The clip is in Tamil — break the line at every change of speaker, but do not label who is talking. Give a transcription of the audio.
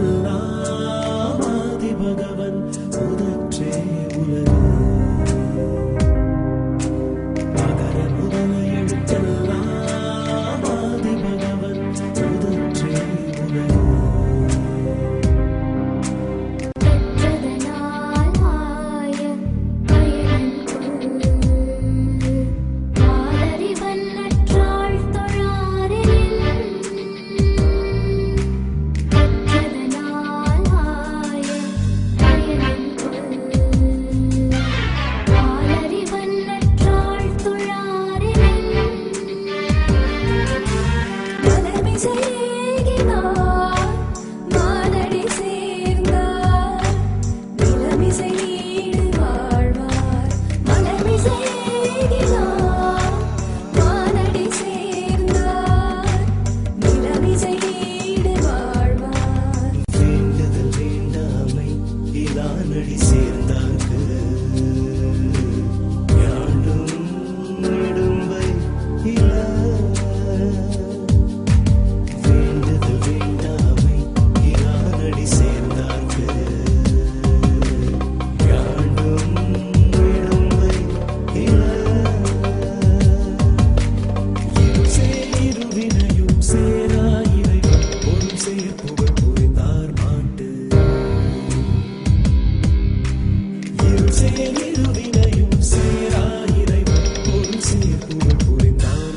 and love. சேர் இருவினையும் சேராயிரை பொருள் சீர் புகழ் புரிந்தான்